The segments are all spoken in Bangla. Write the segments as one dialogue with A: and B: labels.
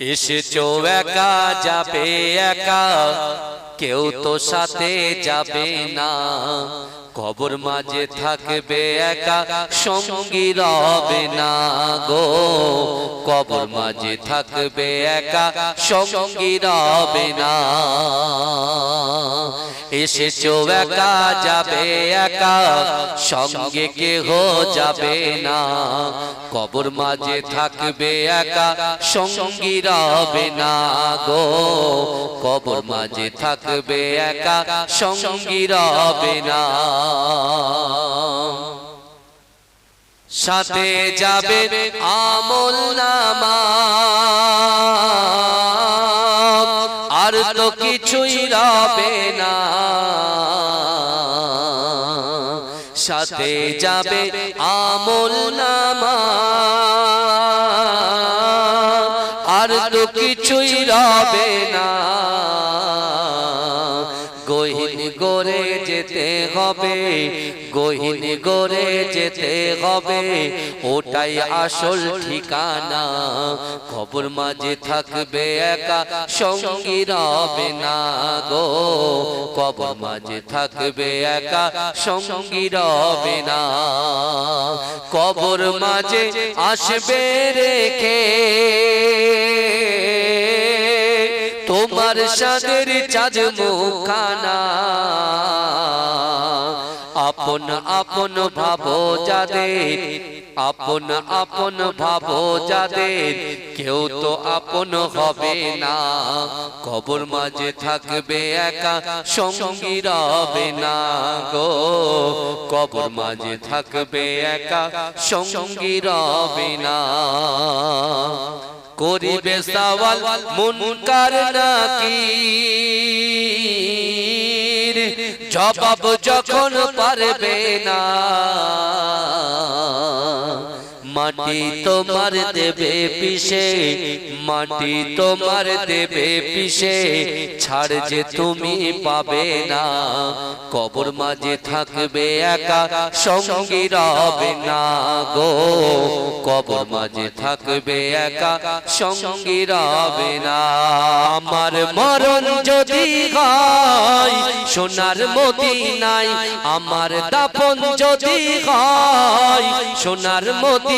A: এসেছ একা যাবে একা কেউ তো সাথে যাবে না। কবর মাঝে থাকবে একা, সঙ্গী রবে না গো। কবর মাঝে থাকবে একা, সঙ্গী রবে না। এসেছ একা, যাবে একা, সঙ্গে কেহ যাবে না। কবর মাঝে থাকবে একা, সঙ্গী রবে না গো। কবর মাঝে থাকবে একা, সঙ্গী রবে না। সাথে যাবে আমল নামা আর তো কিছুই রবে না। সাথে যাবে আমল নামা আর তো কিছুই রবে না। গড়ে যেতে হবে, গহিন গড়ে যেতে হবে, ওটাই আসল ঠিকানা। খবর মাঝে থাকবে একা, সঙ্গী রবে না গো। কবর মাঝে থাকবে একা, সঙ্গী রবে না। কবর মাঝে আসবে রেখে তোমার সাদের চাঁদ মুখানা। আপন আপন ভাবো যাদের আপন আপন ভাবো যাদের কেউ তো আপন হবে না। কবর মাঝে থাকবে একা সঙ্গী রবে না গো। কবর মাঝে থাকবে একা সঙ্গী রবে না। করিবে সওয়াল মুনকার নাকি? জবাব যখন পারবে না। মাটি তোমার দেবে পিসে মাটি তোমার দেবে পিসে ছাড় যে তুমি পাবে না কবর মাঝে থাকবে একা সঙ্গী রবে না গো। কবর মাঝে থাকবে একা সঙ্গী রবে না। আমার মরণ যদি হয় সোনার মদিনায় আমার দাপন যদি হয় সোনার মদিনায়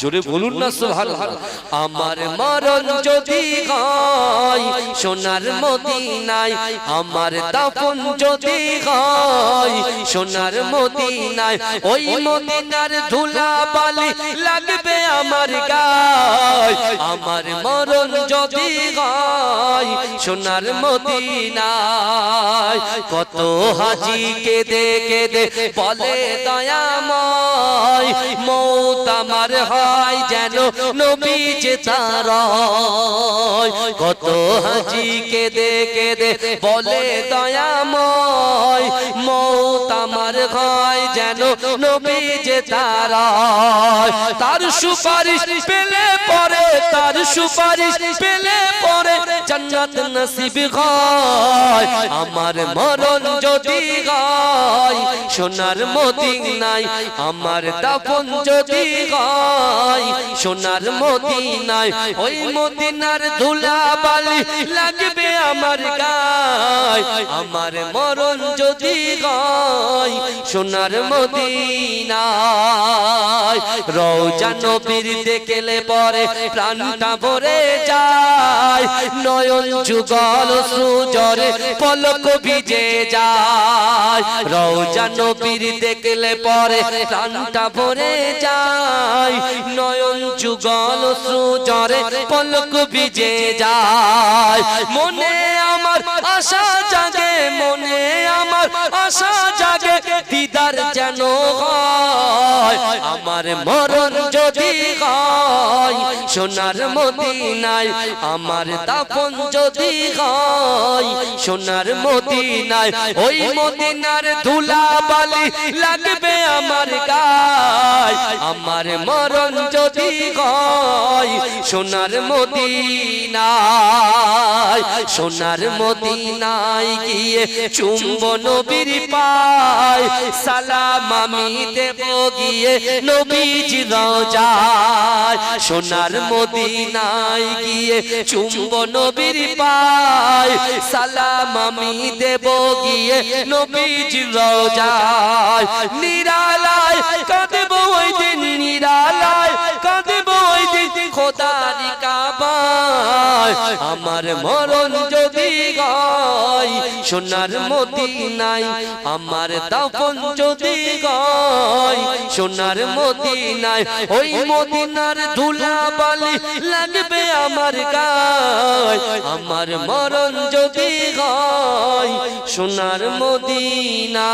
A: জোরে বলুন না সুবহানাল্লাহ। আমার মরণ যদি হয় সোনার মদিনায় আমার দাফন যদি হয় সোনার মদিনায় ওই মদিনার ধুলা বালি লাগবে আমার গায়। আমার মরণ যদি হয় সোনার মদিনায়। কত হাজি কেঁদে কেঁদে বলে দয়াময় মৌত আমার হয়। যেন নবী যে কত হাজি কেঁদে কেঁদে বলে দয়াময়, মৌত আমার হয় যেন নবী যে তার সুপারিশ পেলে পরে, তার সুপারিশ পেলে পরে জান্নাত নসিব হয়। আমার মরণ যদি হয়, সোনার মদিনায় আমার দাফন যদি হয়, সোনার মদিনায় ওই মদিনার ধুলা বালি লাগবে আমার গায়, আমার মরণ যদি হয় সোনার মদিনায়। রওজা নবীর দেখলে পরে প্রাণটা ভরে যায়। নয়ন যুগল সুজরে পলক ভিজে যায়। রওজা নবীর দেখলে পরে প্রাণটা ভরে যায়। নয়ন যুগল সুজরে পলক ভিজে যায়। মনে আমার আশা জাগে, মনে আমার আশা জাগে, দিদার যেন আমার মরণ যদি হয়, সোনার মদিনায় আমার দাপন যদি হয়, সোনার মদিনায় ওই মদিনার ধুলা বালি লাগবে আমার গায়। আমার মরণ মরণ যদি হয় সোনার মদিনায় সোনার মদিনায় গিয়ে চুম্ব নবীর পায়, সালাম আমি দেব গিয়ে নবীজ রোজায়। সোনার মদিনায় গিয়ে চুম্ব নবীর পায়। সালাম আমি দেব গিয়ে নবীজি রোজায়। নিরালায় কাঁদব ওই দিন নিরালায় কাঁদব ওই দিন খোদারি কাবায়। আমার মরণ যদি গায় সোনার মদিনায় আমার দাফন যদি গায় সোনার মদিনায় ওই মদিনার ধুলা বালি লাগবে আমার গায়। আমার মরণ যদি হয় সোনার মদিনা